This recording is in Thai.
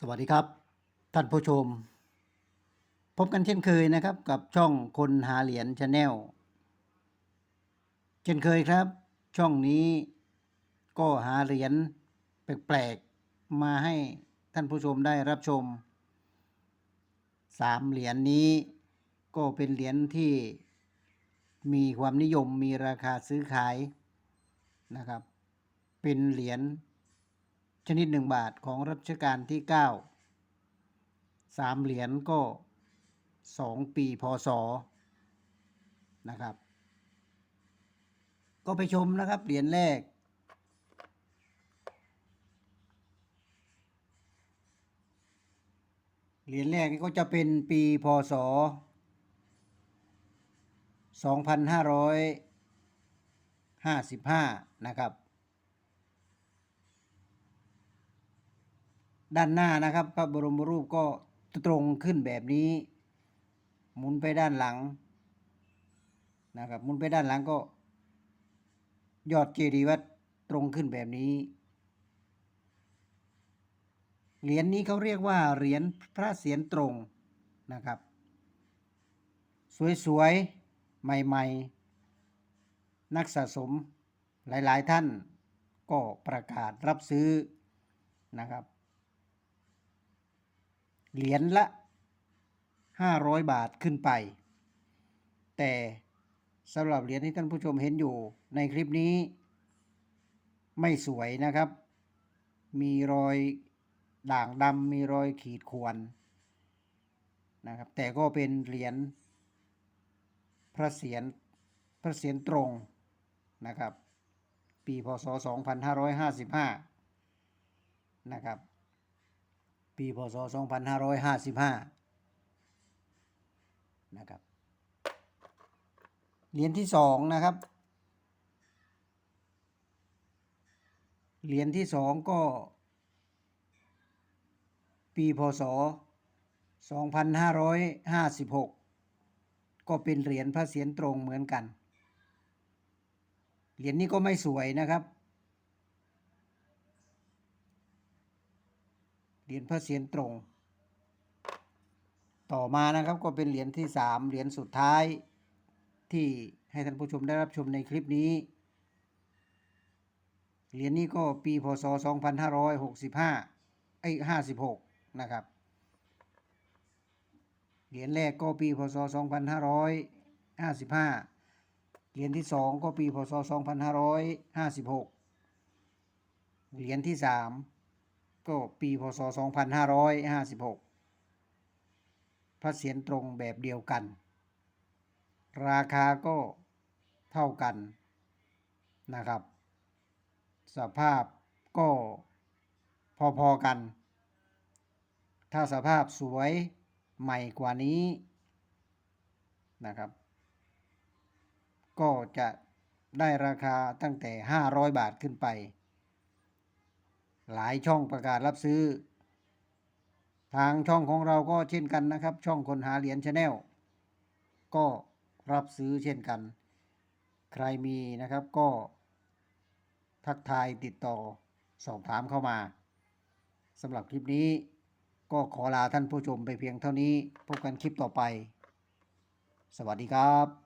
สวัสดีครับ ท่านผู้ชม พบกันเช่นเคยนะครับกับช่องคนหาเหรียญชาแนลเช่นเคยครับ ช่องนี้ก็หาเหรียญแปลกๆมาให้ท่านผู้ชมได้รับชมสามเหรียญนี้ก็เป็นเหรียญที่มีความนิยมมีราคาซื้อขายนะครับ เป็นเหรียญ ชนิดหนึ่งบาทของรัชกาลที่เก้าสามเหรียญก็สองปีพศนะครับ ก็ไปชมนะครับ เหรียญแรก เหรียญแรกนี่ก็จะเป็นปีพศสองพันห้าร้อยห้าสิบห้านะครับ ด้านหน้านะครับพระบรมรูปก็ตรงขึ้นแบบนี้ หมุนไปด้านหลังนะครับหมุนไปด้านหลังก็ ยอดเจดีย์วัดตรงขึ้นแบบนี้ เหรียญนี้เขาเรียกว่าเหรียญพระเศียรตรงนะครับ สวยๆ ใหม่ๆ นักสะสมหลายๆท่านก็ประกาศรับซื้อนะครับ เหรียญละ 500 บาทขึ้นไป แต่สำหรับเหรียญที่ท่านผู้ชมเห็นอยู่ในคลิปนี้ ไม่สวยนะครับ มีรอยด่างดำมีรอยขีดข่วนนะครับแต่ก็เป็นเหรียญพระเศียรพระเศียรตรงนะครับ ปีพศ 2555 นะครับ ปีพศ 2555 นะครับ เหรียญที่สองนะครับ เหรียญที่สองก็ ปีพศ 2556 ก็เป็นเหรียญพระเศียรตรงเหมือนกัน เหรียญนี้ก็ไม่สวยนะครับ เหรียญพระเศียรตรง ต่อมานะครับก็เป็นเหรียญที่สามเหรียญสุดท้ายที่ให้ท่านผู้ชมได้รับชมในคลิปนี้ เหรียญนี้ก็ปีพศ 2565ไอ้56 นะครับ เหรียญแรกก็ปีพศ 2555 เหรียญที่สองก็ปีพศ 2556 เหรียญที่สาม ก็ปีพศ 2556 พระเศียรตรงแบบเดียวกัน ราคาก็เท่ากันนะครับ สภาพก็พอๆกัน ถ้าสภาพสวยใหม่กว่านี้นะครับ ก็จะได้ราคาตั้งแต่ 500 บาทขึ้นไป หลายช่องประกาศรับซื้อ ทางช่องของเราก็เช่นกันนะครับ ช่องคนหาเหรียญชาแนลก็รับซื้อเช่นกัน ใครมีนะครับก็ทักทายติดต่อสอบถามเข้ามาสำหรับคลิปนี้ก็ขอลาท่านผู้ชมไปเพียงเท่านี้ พบกันคลิปต่อไป สวัสดีครับ